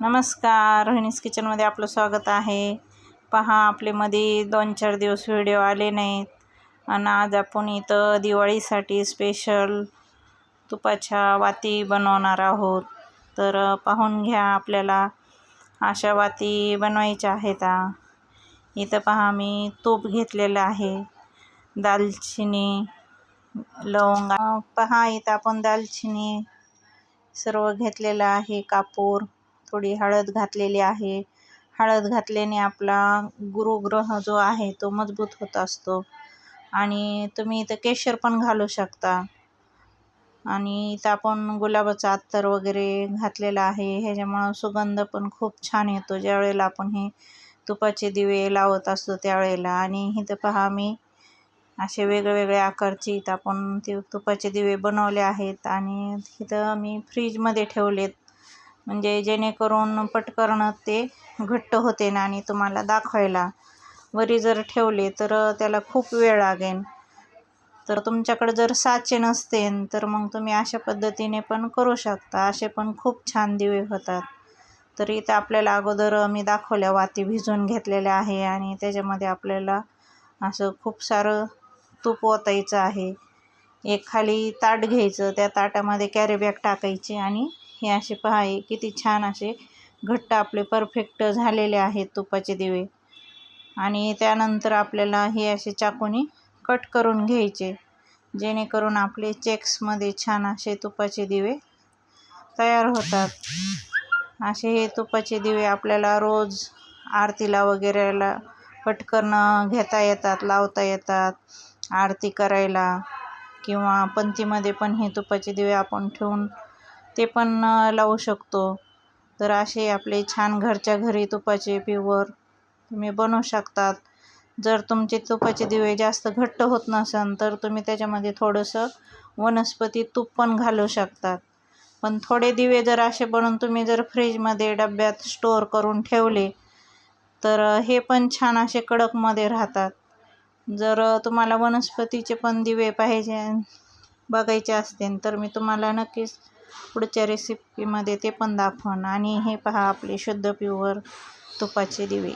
नमस्कार रोहिणीस किचनमध्ये आपलं स्वागत आहे. पहा आपले मध्ये दोन चार दिवस व्हिडिओ आले नाहीत. आणि आज आपण इथं दिवाळीसाठी स्पेशल तुपाच्या वाती बनवणार आहोत. तर पाहून घ्या आपल्याला अशा वाती बनवायच्या आहेत. इथं पहा मी तूप घेतलेलं आहे. दालचिनी लवंग. पहा इथं आपण दालचिनी सर्व घेतलेलं आहे कापूर. थोडी हळद घातलेली आहे. हळद घातल्याने आपला गुरुग्रह जो आहे तो मजबूत होत असतो. आणि तुम्ही इथं केशर पण घालू शकता. आणि इथं आपण गुलाबाचं अत्तर वगैरे घातलेलं आहे. ह्याच्यामुळं सुगंध पण खूप छान येतो. ज्या वेळेला आपण हे तुपाचे दिवे लावत असतो त्यावेळेला. आणि इथं पहा मी असे वेगवेगळ्या आकारचे इथं आपण ते तुपाचे दिवे बनवले आहेत. आणि इथं मी फ्रीजमध्ये ठेवलेत. म्हणजे जेणेकरून पटकन ते घट्ट होते ना आणि तुम्हाला दाखवायला. वरी जर ठेवले तर त्याला खूप वेळ लागेल तर तुमच्याकडं जर साचे नसतेन तर मग तुम्ही अशा पद्धतीने पण करू शकता. असे पण खूप छान दिवे होतात. तर इथं आपल्याला अगोदर मी दाखवल्या वाती भिजून घेतलेल्या आहे आणि त्याच्यामध्ये आपल्याला असं खूप सारं तूप ओतायचं आहे. एक खाली ताट घ्यायचं. त्या ताटामध्ये कॅरीबॅग टाकायची आणि हे असे पहा किती छान असे घट्ट आपले परफेक्ट झालेले आहेत तुपाचे दिवे. आणि त्यानंतर आपल्याला हे असे चाकूनी कट करून घ्यायचे जेणेकरून आपले चेक्समध्ये छान असे तुपाचे दिवे तयार होतात. असे हे तुपाचे दिवे आपल्याला रोज आरतीला वगैरेला पटकन घेता येतात लावता येतात. आरती करायला किंवा पंथीमध्ये पण हे तुपाचे दिवे आपण ठेवून ते पण लावू शकतो. तर असे आपले छान घरच्या घरी तुपाचे प्युअर तुम्ही बनवू शकतात. जर तुमचे तुपाचे दिवे जास्त घट्ट होत नसेल तर तुम्ही त्याच्यामध्ये थोडंसं वनस्पती तूप पण घालू शकतात. पण थोडे दिवे जर असे बनवून तुम्ही जर फ्रीजमध्ये डब्यात स्टोअर करून ठेवले तर हे पण छान असे कडकमध्ये राहतात. जर तुम्हाला वनस्पतीचे पण दिवे पाहिजे बघायचे असतील तर मी तुम्हाला नक्कीच पुढच्या रेसिपीमध्ये ते पण दाखवण. आणि हे पहा आपले शुद्ध प्युअर तुपाचे दिवे.